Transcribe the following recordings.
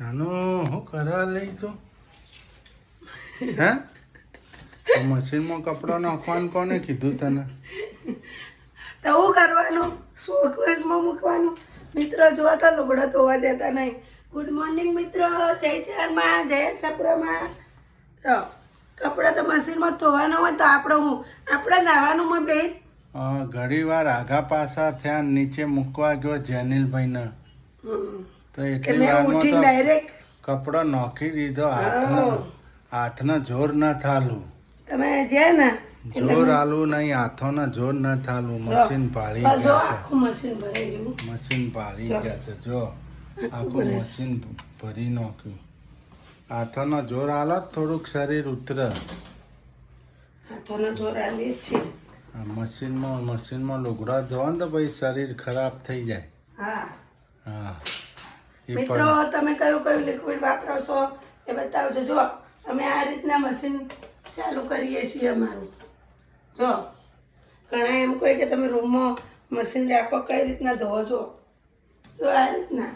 આનું હું કરા લઈ તો? હે? મશીનમાં કપડાં નાખવાનું કોને કીધું તને? તો હું કરવાનું? શોકેસમાં મૂકવાનું? મિત્રો જોવા તો લુગડો ધોવા દેતા નહીં. ગુડ મોર્નિંગ મિત્રો. જય ચારમાં જય સપ્રમાં. તો કપડાં તો મશીનમાં ધોવાના હોય તો આપણે હું આપણે નાવાનું મેં બેન. ઘણી વાર આઘા પાછા થયા નીચે મૂકવા ગયો જેનિલભાઈને. હમ. તો એટલી વારમાં ડાયરેક્ટ કપડો નોખી દીધો હાથનો હાથનો જોર ન થાલું. તમે જે ને જોર આલું નહીં હાથોને જોર ન થાલું મશીન પાળી ગયા આખું મશીન ભરાઈ ગયું. છે મશીન પાળી. ગયા છે જો આખું મશીન ભરી નાખ્યું. હાથોનો જોર આલો થોડુંક શરીર ઉતરે. હાથોનો જોર આલી છે. મશીનમાં મશીનમાં લુગડા ધોવા ને તો પછી શરીર ખરાબ થઈ જાય. હા. હા. મિત્રો તમે કયું કયું લિક્વિડ વાપરો છો એ બતાવજો. જો અમે આ રીતના મશીન ચાલુ કરીએ છીએ અમારું. જો ઘણા એમ કહે કે તમે રૂમમાં મશીન રાખો કઈ રીતના ધોવો છો? જો આ રીતના.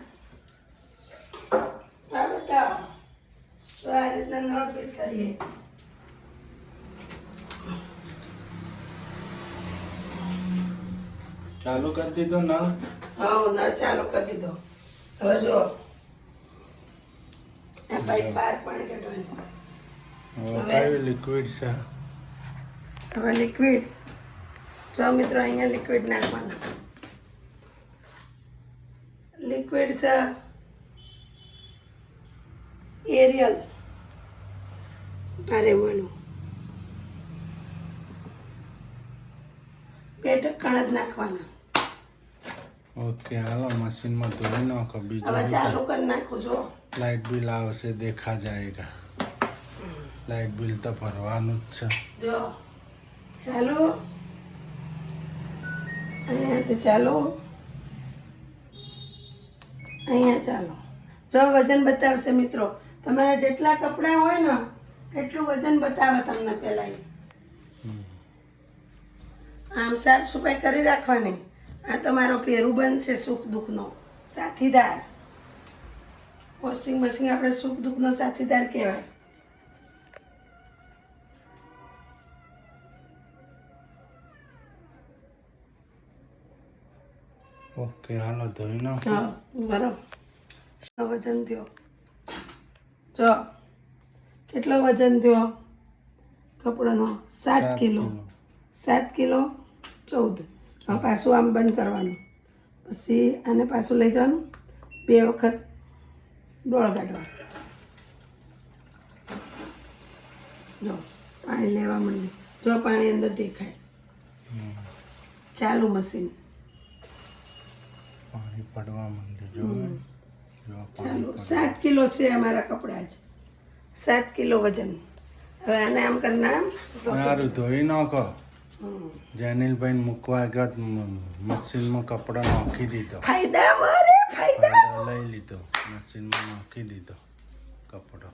આ બતાવો. તો આ રીતના નળ ફિટ કરીએ. ચાલુ કરી દીધો નળ? હા નળ ચાલુ કરી દીધો. હવે જો ભાઈ બહાર પાણી કાઢવાની હવે? લિક્વિડ છે? હવે લિક્વિડ જો મિત્રો અહીંયા લિક્વિડ નાખવાનું. લિક્વિડ છે એરિયલ મારે મળ્યું બે ઢક્કણ જ નાખવાના. ઓકે હાલો મશીનમાં ધોઈ નાખો હવે બીજું ચાલુ કરી નાખું છો. લાઇટ બિલ આવશે દેખા જાયગા લાઇટ બિલ તો ભરવાનું જ છે. જો ચાલો. અહીંયાથી ચાલો. અહીંયા ચાલો. જો વજન બતાવશે મિત્રો. તમારા જેટલા કપડાં હોય ને એટલું વજન બતાવે તમને પહેલાં આમ સાફ સફાઈ કરી રાખવાની. આ તમારો પહેરું બનશે સુખ દુઃખનો સાથીદાર. વોશિંગ મશીન આપણે સુખ દુઃખનો સાથીદાર કહેવાય. ઓકે હાલો ધોઈ નાખો. હા બરાબર વજન થયો? જો કેટલો વજન થયો? કપડાનો સાત કિલો. સાત કિલો ચૌદ. પાછું આમ બંધ કરવાનું. પછી આને પાછું લઈ જવાનું. બે વખત ડોળ કાઢવાનું જો પાણી લેવા માંડ્યું. જો પાણી અંદર દેખાય. ચાલુ મશીન. પાણી પડવા માંડ્યું. ચાલો. સાત કિલો છે અમારા કપડાં જ. સાત કિલો વજન. હવે આને આમ કરના આમ સારું ધોઈ નાખો. જેનિલભાઈ મૂકવા ગત મશીનમાં કપડાં નાખી દીધો. લઈ લીધો. મશીનમાં નાખી દીધો કપડો.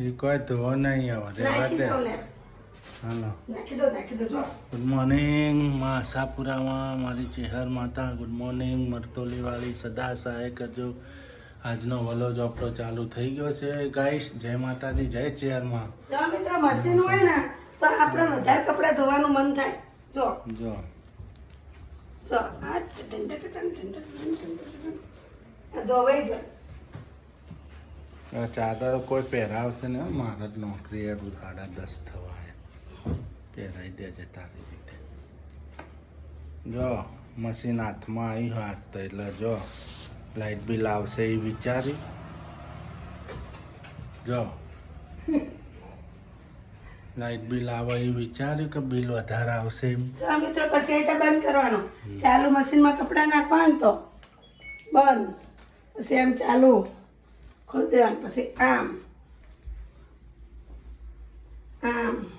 એ કોઈ ધોવો નહીં આવે. રહેવા દે. હાલો. ગુડ મોર્નિંગ માસાપુરામાં મારી ચેહર માતા. ગુડ મોર્નિંગ મરતોલીવાળી સદા સહાય કરજો આજનો વલો ચોપડો ચાલુ થઈ ગયો છે. ગાઈસ જય માતાજી જય ચેરમાં. જો મિત્રો મશીન હોય ને તો આપણે વધારે કપડાં ધોવાનું મન થાય. જો. જો. જો આ ધોવાઈ જાય. ચાદર કોઈ પહેરાવશે ને મારે જ નોકરી એવું સાડા દસ થવા પહેરાવી દેજે તારી રીતે. જો મશીન હાથમાં આવ્યું હાથ તો એટલે જો. લાઇટ બિલ આવશે એ વિચારી. જો. લાઇટ બિલ આવે એ વિચાર્યું કે બિલ વધારે આવશે એમ. મિત્રો પછી એ બંધ કરવાનો. ચાલુ મશીનમાં કપડાં નાખવાનું તો. બંધ. પછી એમ ચાલુ. ખોલી દેવાનું. પછી આમ. આમ.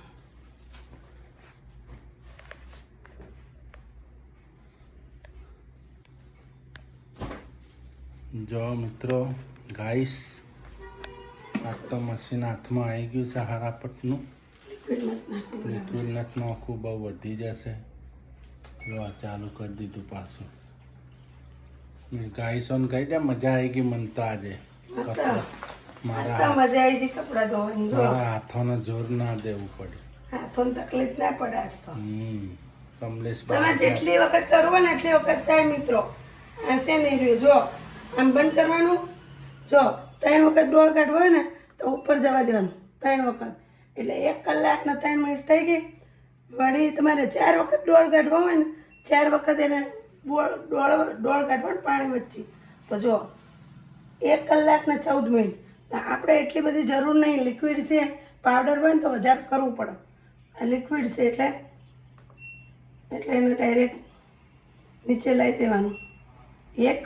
જો મિત્રો ગાઈસ આજ તો મશીન હાથમાં આવી ગયું છે હારાપટનું. લિક્વિડ નથી નાખવું નથી બહુ વધી જશે. જો આ ચાલુ કરી દીધું પાછું. ગાઈસોને કહી દે મજા આવી ગઈ મન તો આજે. મારા મારા હાથોને જોર ના દેવું પડે. હાથોને તકલીફ ના પડે આજ તો. હમ કમલેશ તમે જેટલી વખત કરવો ને એટલી વખત થાય મિત્રો. હશે નહીં રહ્યું જો. આમ બંધ કરવાનું? જો, ત્રણ વખત ડોળ કાઢવો હોય ને, તો ઉપર જવા દેવાનું, ત્રણ વખત. એટલે એક કલાકના ત્રણ મિનિટ થઈ ગઈ. વળી તમારે ચાર વખત ડોળ કાઢવો હોય ને, ચાર વખત એને ડોળ ડોળ કાઢવાનું પાણી વચ્ચે. તો જો, એક કલાકને ચૌદ મિનિટ. આપણે એટલી બધી જરૂર નહીં. લિક્વિડ છે પાવડર હોય ને તો વધારે કરવું પડે. આ લિક્વિડ છે એટલે એટલે એને ડાયરેક્ટ નીચે લાવી દેવાનું. એક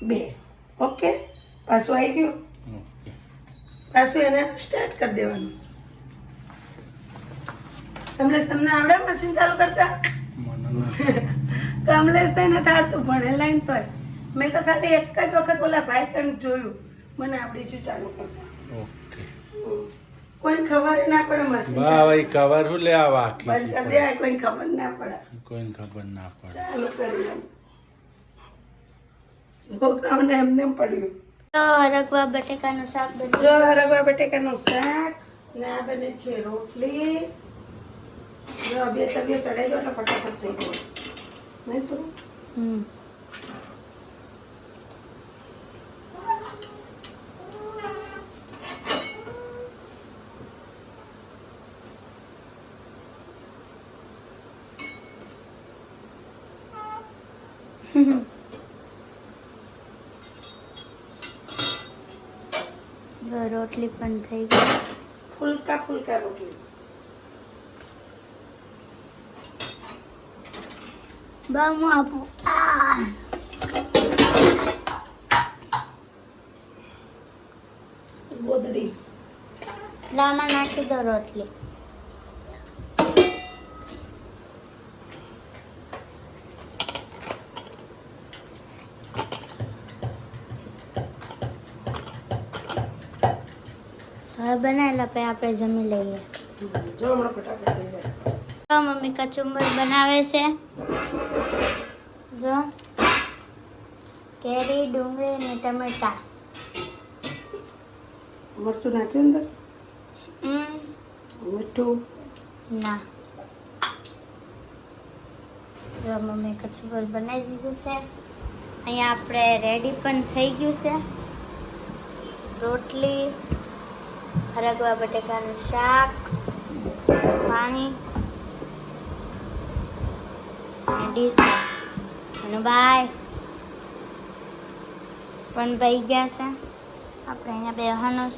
બે. ઓકે? પાછું આવી ગયું? પાછું એને સ્ટાર્ટ કરી દેવાનું. કમલેશ તમને આવડે મશીન ચાલુ કરતા? કમલેશ તો થઈને થાળતું એ લાઈન તોય. મેં તો ખાલી એક જ વખત ઓલા ભાઈ કણ જોયું. મને આવડી છું ચાલુ કરતા. કોઈ ખબર ના પડે મશીન વાહ ભાઈ ખબર હું લે આ વાકી બંધ કરી દે કોઈ ખબર ના પડે. કોઈને ખબર ના પડે. ચાલુ કરી છોકરાઓને એમને એમ પડ્યું. તો હરગવા બટેકાનું શાક બન્યું. જો હરગવા બટેકાનું શાક ને આ બને છે રોટલી. જો બે તવીઓ ચડાઈ દો એટલે ફટાફટ થઈ ગયો. નહીં શું હમ જો રોટલી પણ થઈ ગઈ. ફુલકા ફુલકા રોટલી. ગોદડી. લામાં નાખી દો રોટલી હવે બનાવેલા આપણે જમી લઈએ. જો હમણાં ફટાફટ થઈ જાય. તો મમ્મી કચુંબર બનાવે છે. જો. કેરી ડુંગળી અને ટમેટા. મરચું નાખ્યું અંદર? હમ. મીઠું? ના. જો મમ્મી કચુંબર બનાવી દીધું છે. અહીંયા આપણે રેડી પણ થઈ ગયું છે. રોટલી હરગવા બટેકાનું શાક પાણી અને ડીશ. અને બાય. પણ ભાઈ ગયા છે. આપણે અહીંયા બેહવાનું.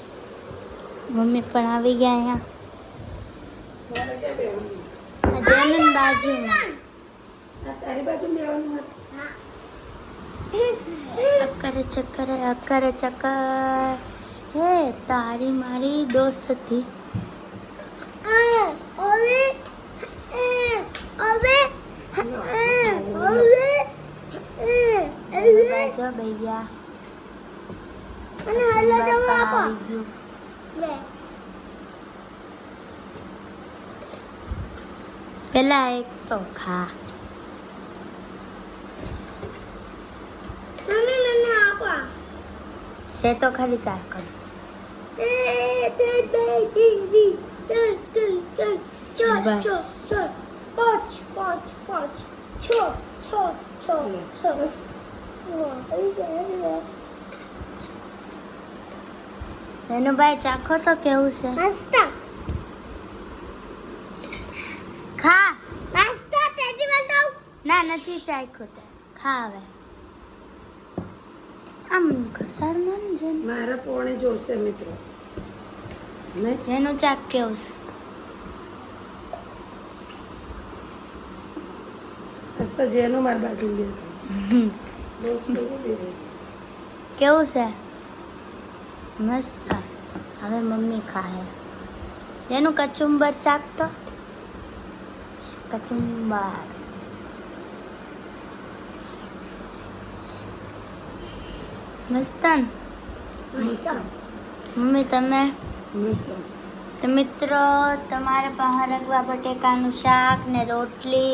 મમ્મી પણ આવી ગયા અહીંયા. જેનન બાજુમાં તારી બાજુ બેહવાનું ચક્કર ચક્કરે ચક્કરે ચક્કર. હે તારી મારી દોસ્ત હતી. ભૈયા પેલા એક તો ખા. છે તો ખરી તાર કર ભાઈ ચાખો તો કેવું છે? ખા. ના નથી ચાખ્યું તે. ખા હવે. આમ ઘસાડ મન જેમ. મારા પોણે જોશે મિત્રો. એનું ચાક કેવું છે તો જેનું મારી બાજુ બે કેવું છે મસ્ત હવે મમ્મી ખાહે એનું કચુંબર ચાકતો કચુંબર મસ્તન મમ્મી તમે તો મિત્રો તમારે પાસે રગવા બટેકાનું શાક ને રોટલી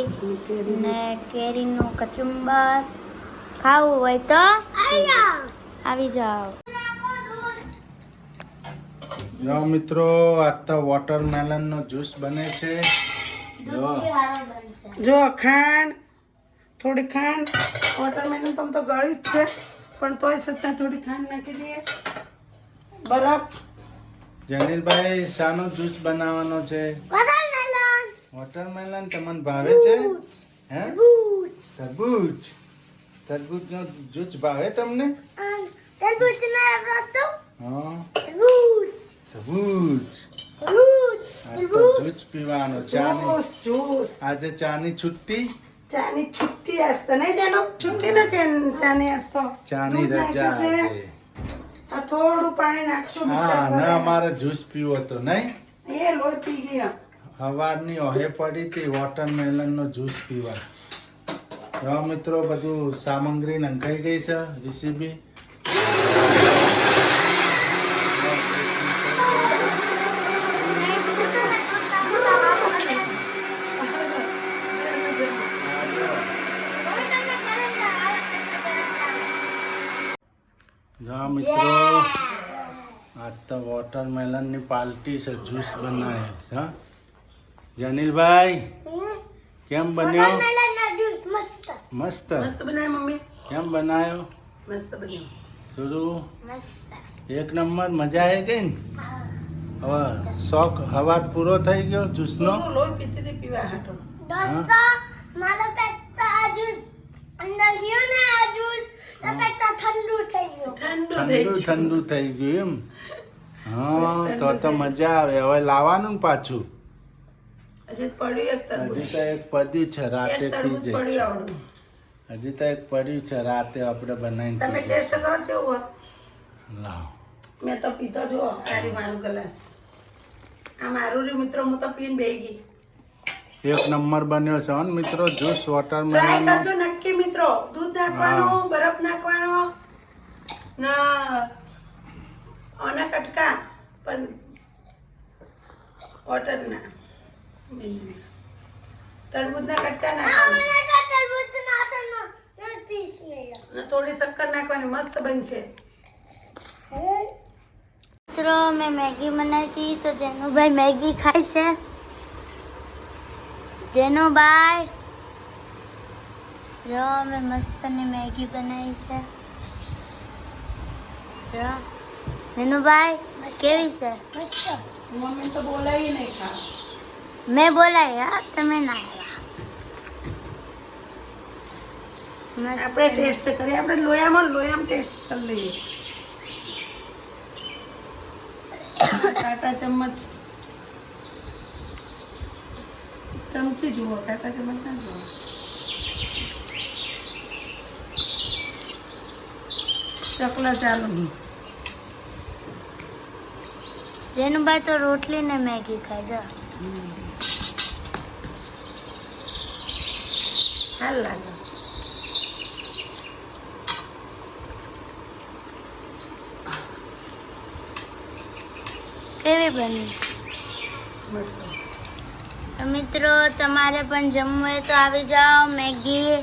ને કેરીનું. કચુંબર ખાવું હોય તો આવી જાઓ. જો મિત્રો આજ તો વોટરમેલન નો જ્યુસ બને છે. જો. જો ખાંડ થોડી ખાંડ. વોટરમેલન તો આમ તો ગળ્યું જ છે પણ તોય છતાં થોડી ખાંડ નાખી દઈએ. બરફ. જનીલભાઈ શાનો જ્યુસ બનાવવાનો છે. વોટરમેલન. તમને ભાવે છે? હે? તરબૂચ તરબૂચ. નો જ્યુસ ભાવે તમને? તરબૂચ ના રતો હા. તરબૂચ. તરબૂચ. જ્યુસ પીવાનો ચા જ્યુસ આજે ચાની છુટ્ટી ચાની છુટ્ટી આસ્તો નહીં તેનો છુટ્ટી ન છે ચાની આસ્તો ચાની રજા થોડું પાણી નાખશું હા ના મારે અમારે જ્યુસ પીવો તો નહીં? એ લોહી પી ગયા. સવારની ઓહે પડી હતી વોટરમેલન નો જ્યુસ પીવા મિત્રો બધું સામગ્રી નંખાઈ ગઈ છે રેસીપી જો મિત્રો. આજ તો વોટરમેલનની પાર્ટી છે જ્યુસ બનાવે છે હા. જનીલભાઈ કેમ બન્યો? મસ્ત. મસ્ત? બનાય મમ્મી. કેમ બનાવ્યો મસ્ત બન્યો. એક નંબર મજા આવી ગઈ ને? હવે શોખ હવા પૂરો થઈ ગયો જ્યુસનો લોહી પીતી પીવા હાટો. દોસ્તો મારો પેટ તો આ જ્યુસ અંદર ગયું ને આ જ્યુસ તો પેટ તો ઠંડુ થઈ ગયું ઠંડુ ઠંડુ થઈ ગયું એમ. હા તો તો મજા આવે. હવે લાવવાનું પાછું. હજી તો એક પડ્યું છે રાતે પી આવડું. હજી તો એક પડ્યું છે રાતે આપણે બનાવીને તમે. ટેસ્ટ કરો કેવું લાવ. મેં તો પીતો જો તારી મારું ગ્લાસ. આ મારું રે મિત્રો હું તો પીને બેહી ગઈ. એક નંબર બન્યો છે મિત્રો જ્યુસ ટ્રાય વોટરમેલન કરજો નક્કી મિત્રો. દૂધ નાખવાનો બરફ નાખવાનો. ના. ઓના કટકા પણ વોટર ના તરબૂચના કટકા ના થોડી શક્કર નાખવાની મસ્ત બનશે. મિત્રો મેં મેગી બનાવી હતી તો જેનુભાઈ મેગી ખાય છે. જેનુભાઈ. જો મેં મસ્તની મેગી બનાવી છે. જો જેનુભાઈ કેવી છે મમ્મી તો બોલાય નહીં ખા મેં બોલાય હા તમે ના આવ્યા આપણે ટેસ્ટ કરીએ આપણે લોયામાં લોયામાં ટેસ્ટ કરી લઈએ કાંટા ચમચ ચમચી જુઓ કાંટા ચમચ ના જુઓ ચકલા ચાલુ જેનુભાઈ તો રોટલી ને મેગી ખાય જો હાલ લાગે કેવી બની મસ્ત તો મિત્રો તમારે પણ જમવું હોય તો આવી જાઓ મેગી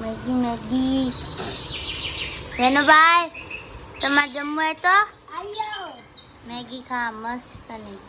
મેગી મેગી રેનુભાઈ તમારે જમવું હોય તો મેગી ખા મસ્તની